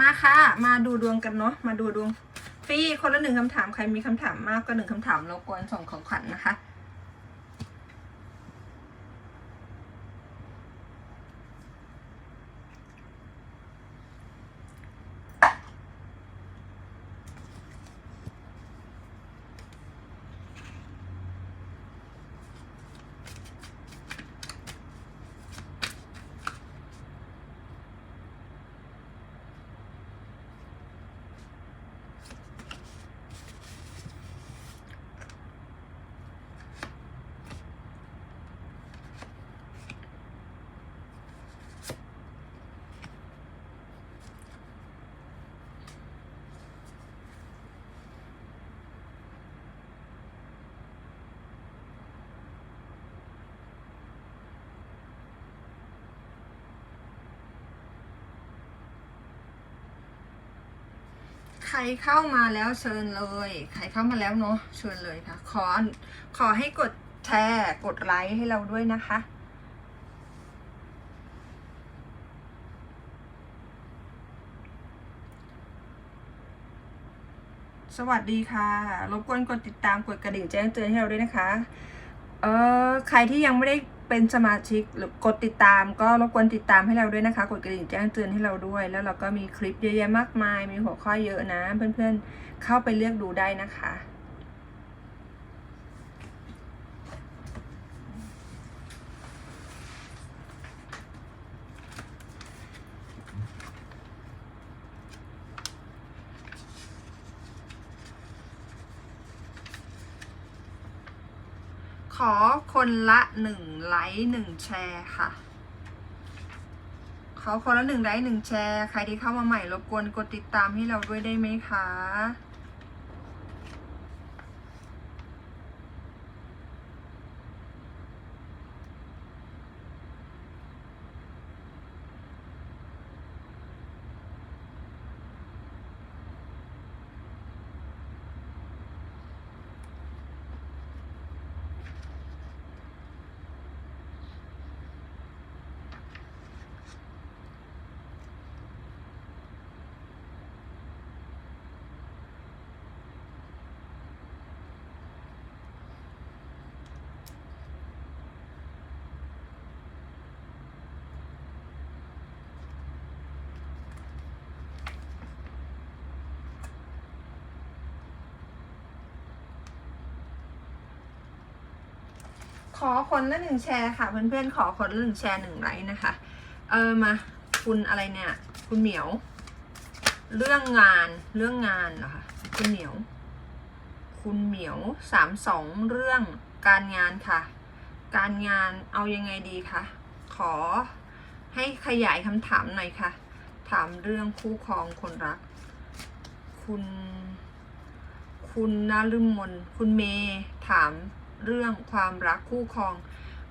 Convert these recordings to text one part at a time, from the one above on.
มาค่ะ มาดูดวงกันเนาะมาดูดวงฟรีคนละหนึ่งคำถามใครมีคำถามมากก็หนึ่งคำถามเรากวนส่งของขวัญนะคะ รเข้ามาแล้วเชิญเลย ใครเข้ามาแล้วเนาะเชิญเลยค่ะ ขอขอให้กดแชร์กดไลค์ให้เราด้วยนะคะสวัสดีค่ะ รบกวนกดติดตามกดกระดิ่งแจ้งเตือนให้เราด้วยนะคะ เออใครที่ยังไม่ได้ เป็นสมาชิกหรือกดติดตาม ก็รบกวนติดตามให้เราด้วยนะคะ กดกระดิ่งแจ้งเตือนให้เราด้วย แล้วเราก็มีคลิปเยอะแยะมากมาย มีหัวข้อเยอะนะ เพื่อนๆเข้าไปเลือกดูได้นะคะ ขอคนละหนึ่งไลค์หนึ่งแชร์ค่ะ ขอคนละหนึ่งไลค์หนึ่งแชร์ ใครที่เข้ามาใหม่รบกวนกดติดตามให้เราด้วยได้ไหมคะ อคนละหนึ่งแชร์ค่ะเพื่อนๆขอคนละหนึ่งแชร์หนึ่งไลค์นะคะ เออมาคุณอะไรเนี่ย คุณเหมียว เรื่องงานเรื่องงานเหรอคะคุณเหมียว คุณเหมียวสามสองเรื่องการงานค่ะ การงานเอายังไงดีคะขอให้ขยายคำถามหน่อยค่ะ ถามเรื่องคู่ครองคนรัก คุณ คุณนารุมนคุณเมย์ถาม เรื่องความรักคู่ครอง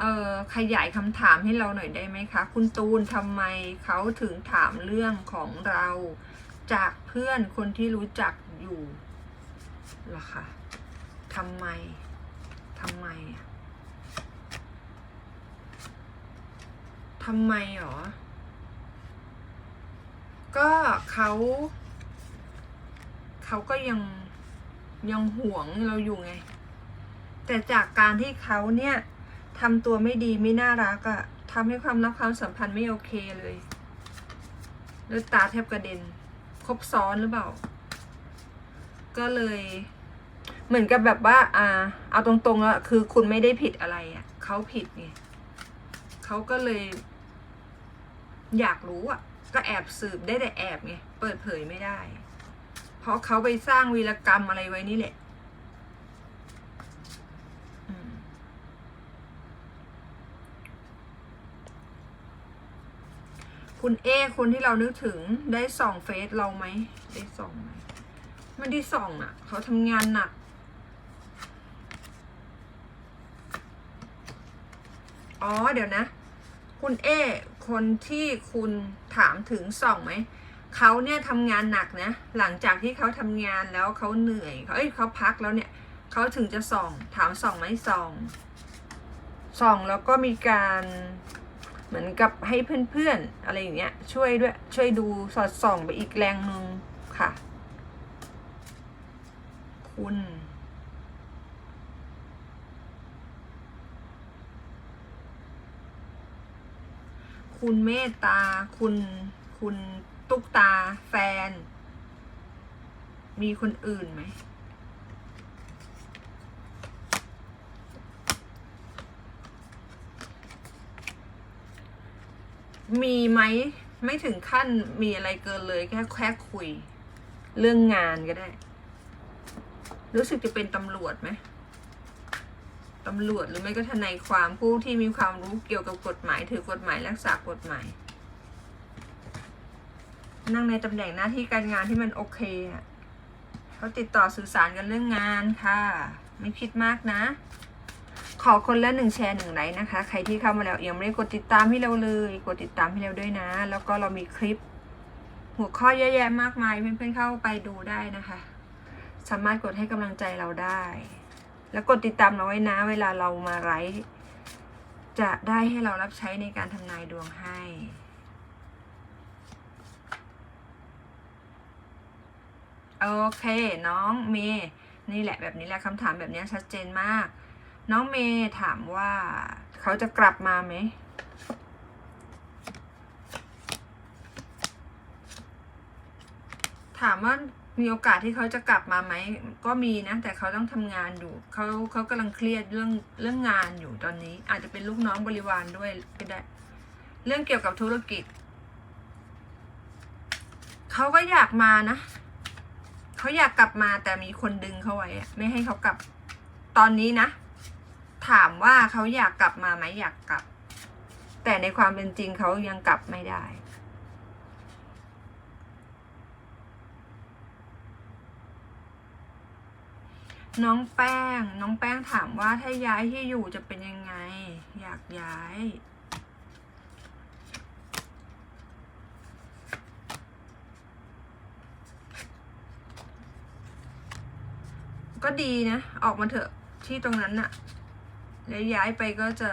เอ่อขยายคำถามให้เราหน่อยได้ไหมคะ คุณตูนทำไมเขาถึงถามเรื่องของเรา จากเพื่อนคนที่รู้จักอยู่ล่ะคะทำไมทำไมอะทำไมหรอ ก็เขาเขาก็ยังยังห่วงเราอยู่ไง แต่จากการที่เขาเนี่ยทำตัวไม่ดีไม่น่ารักอะทำให้ความรักความสัมพันธ์ไม่โอเคเลยเลือตาแทบกระเด็นครบซ้อนหรือเปล่า ก็เลย เหมือนกับแบบว่า อ่า เอาตรงๆแล้วคือคุณไม่ได้ผิดอะไรอะเขาผิดไงเขาก็เลย อยากรู้อะ ก็แอบสืบได้แต่แอบไงเปิดเผยไม่ได้ เพราะเขาไปสร้างวีรกรรมอะไรไว้นี่แหละ คุณเอคนที่เรานึกถึงได้ส่องเฟซเราไหมได้ส่องไหมไม่ได้ส่องอะ เขาทำงานหนักอ๋อเดี๋ยวนะ คุณเอคนที่คุณถามถึงส่องไหมเขาเนี่ยทำงานหนักนะ หลังจากที่เขาทำงานแล้วเขาเหนื่อยเขาเอ้ยเขาพักแล้วเนี่ยเขาถึงจะส่อง ถามส่องไหมส่องส่องแล้วก็มีการ เหมือนกับให้เพื่อนๆอะไรอย่างเงี้ยช่วยด้วยช่วยดูสอดส่องไปอีกแรงหนึ่งค่ะ คุณคุณเมตตา คุณ คุณตุ๊กตา แฟน มีคนอื่นไหม มีไหมไม่ถึงขั้นมีอะไรเกินเลยแค่แค่คุย เรื่องงานก็ได้ รู้สึกจะเป็นตำรวจไหมตำรวจหรือไม่ก็ทนายความผู้ที่มีความรู้เกี่ยวกับกฎหมาย ถือกฎหมายรักษากฎหมาย นั่งในตำแหน่งหน้าที่การงานที่มันโอเคอะเขาติดต่อสื่อสารกันเรื่องงานค่ะ ไม่คิดมากนะ ขอคนละหนึ่งแชร์หนึ่งไลค์นะคะ ใครที่เข้ามาแล้วยังไม่ได้กดติดตามให้เราเลย กดติดตามให้เราด้วยนะ แล้วก็เรามีคลิป หัวข้อเยอะแยะมากมายเพื่อนๆเข้าไปดูได้นะคะ สามารถกดให้กำลังใจเราได้ แล้วกดติดตามเราไว้นะ เวลาเรามาไลฟ์จะได้ให้เรารับใช้ในการทำนายดวงให้โอเค น้องเมย์นี่แหละแบบนี้แหละคำถามแบบนี้ชัดเจนมาก น้องเมย์ถามว่าเขาจะกลับมาไหม ถามว่ามีโอกาสที่เขาจะกลับมาไหม ก็มีนะ แต่เขาต้องทำงานอยู่เขาเขากำลังเครียดเรื่องเรื่องงานอยู่ตอนนี้ อาจจะเป็นลูกน้องบริวารด้วยก็ได้ เรื่องเกี่ยวกับธุรกิจ เขาก็อยากมานะเขาอยากกลับมาแต่มีคนดึงเขาไว้ไม่ให้เขากลับตอนนี้นะ ถามว่าเขาอยากกลับมาไหมอยากกลับ แต่ในความเป็นจริงเขายังกลับไม่ได้ น้องแป้ง น้องแป้งถามว่าถ้าย้ายที่อยู่จะเป็นยังไง อยากย้ายก็ดีนะ ออกมาเถอะที่ตรงนั้นน่ะ แล้วย้ายไปก็จะ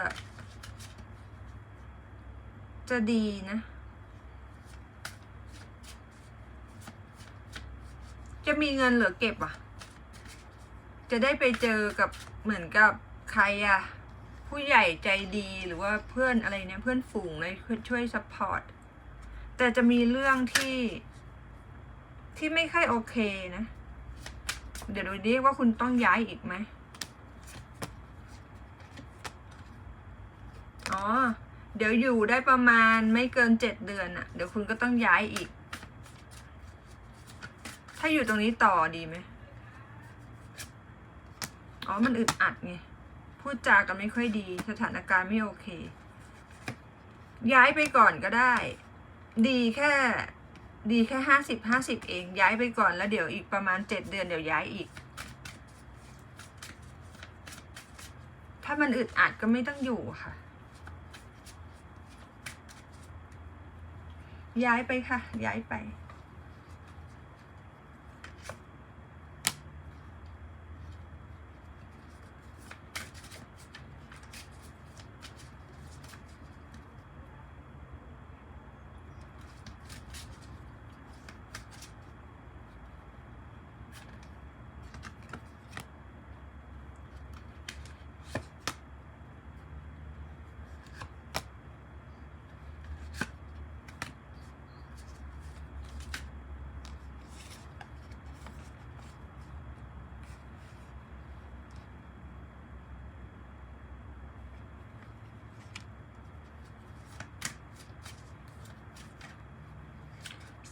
จะดีนะ จะมีเงินเหลือเก็บอะ จะได้ไปเจอกับเหมือนกับใครอะผู้ใหญ่ใจดีหรือว่าเพื่อนอะไรเนี่ยเพื่อนฝูงเลยช่วยซัพพอร์ต แต่จะมีเรื่องที่ที่ไม่ค่อยโอเคนะ เดี๋ยวดูดิว่าคุณต้องย้ายอีกไหม อ๋อ เดี๋ยวอยู่ได้ประมาณไม่เกินเจ็ดเดือนอะเดี๋ยวคุณก็ต้องย้ายอีก ถ้าอยู่ตรงนี้ต่อดีไหมอ๋อ มันอึดอัดไง พูดจากันไม่ค่อยดี สถานการณ์ไม่โอเค ย้ายไปก่อนก็ได้ ดีแค่ ดีแค่ห้าสิบห้าสิบเอง ย้ายไปก่อนแล้วเดี๋ยวอีกประมาณเจ็ดเดือนเดี๋ยวย้ายอีก ถ้ามันอึดอัดก็ไม่ต้องอยู่ค่ะ ย้ายไปค่ะ ย้ายไป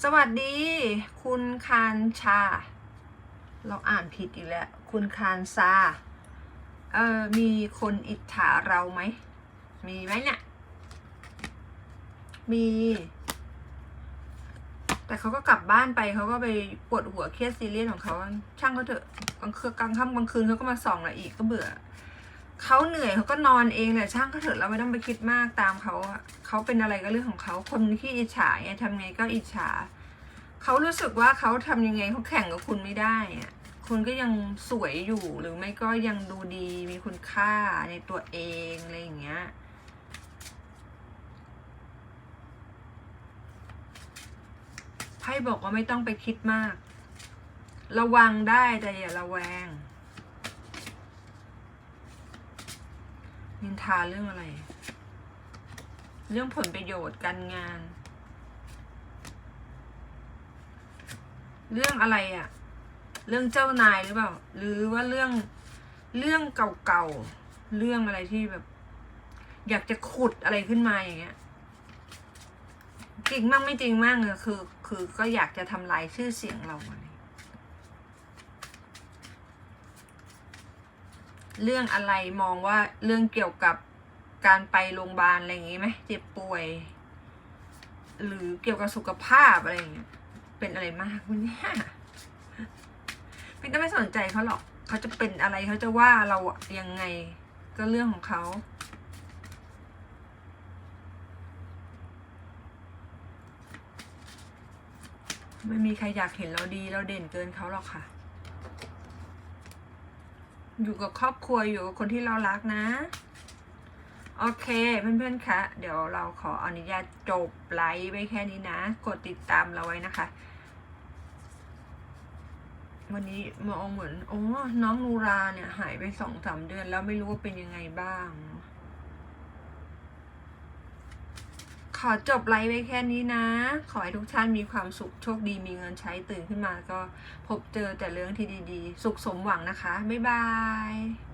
สวัสดี คุณคานชา เราอ่านผิดอีกแล้ว คุณคานซาเออมีคนอิจฉาเราไหม มีไหมเนี่ย มี แต่เขาก็กลับบ้านไปเขาก็ไปปวดหัวเครียดซีเรียสของเขาช่างเขาเถอะกลางคืนกลางค่ำกลางคืนเขาก็มาส่องเรอีกก็เบื่อ เขาเหนื่อยเขาก็นอนเองแหละช่างก็เถอะเราไม่ต้องไปคิดมากตามเขาเขาเป็นอะไรก็เรื่องของเขาคนที่อิจฉาไงทำไงก็อิจฉาเขารู้สึกว่าเขาทำยังไงเขาแข่งกับคุณไม่ได้อะคุณก็ยังสวยอยู่หรือไม่ก็ยังดูดีมีคุณค่าในตัวเองอะไรอย่างเงี้ยไพ่บอกว่าไม่ต้องไปคิดมาก ระวังได้แต่อย่าระแวง นินทาเรื่องอะไร เรื่องผลประโยชน์การงาน เรื่องอะไรอะเรื่องเจ้านายหรือเปล่า หรือว่าเรื่องเรื่องเก่าๆ เรื่องอะไรที่แบบ อยากจะขุดอะไรขึ้นมาอย่างเงี้ย จริงมั่งไม่จริงมั่งอะคือ คือก็อยากจะทำลายชื่อเสียงเราอะไร เรื่องอะไรมองว่าเรื่องเกี่ยวกับการไปโรงพยาบาลอะไรอย่างงี้ไหมเจ็บป่วย หรือเกี่ยวกับสุขภาพอะไรอย่างเงี้ยเป็นอะไรมากวะเนี่ยพี่ต้องไม่สนใจเขาหรอกเขาจะเป็นอะไรเขาจะว่าเราอะยังไงก็เรื่องของเขาไม่มีใครอยากเห็นเราดีเราเด่นเกินเขาหรอกค่ะ อยู่กับครอบครัวอยู่กับคนที่เรารักนะ โอเคเพื่อนๆคะเดี๋ยวเราขออนุญาตจบไลฟ์ไว้แค่นี้นะ กดติดตามเราไว้นะคะ วันนี้มองเหมือนโอ้น้องนูราเนี่ยหายไปสองสามเดือนแล้วไม่รู้ว่าเป็นยังไงบ้าง ขอจบไลฟ์ไว้แค่นี้นะ ขอให้ทุกท่านมีความสุขโชคดีมีเงินใช้ตื่นขึ้นมาก็พบเจอแต่เรื่องที่ดีๆ สุขสมหวังนะคะ บ๊ายบาย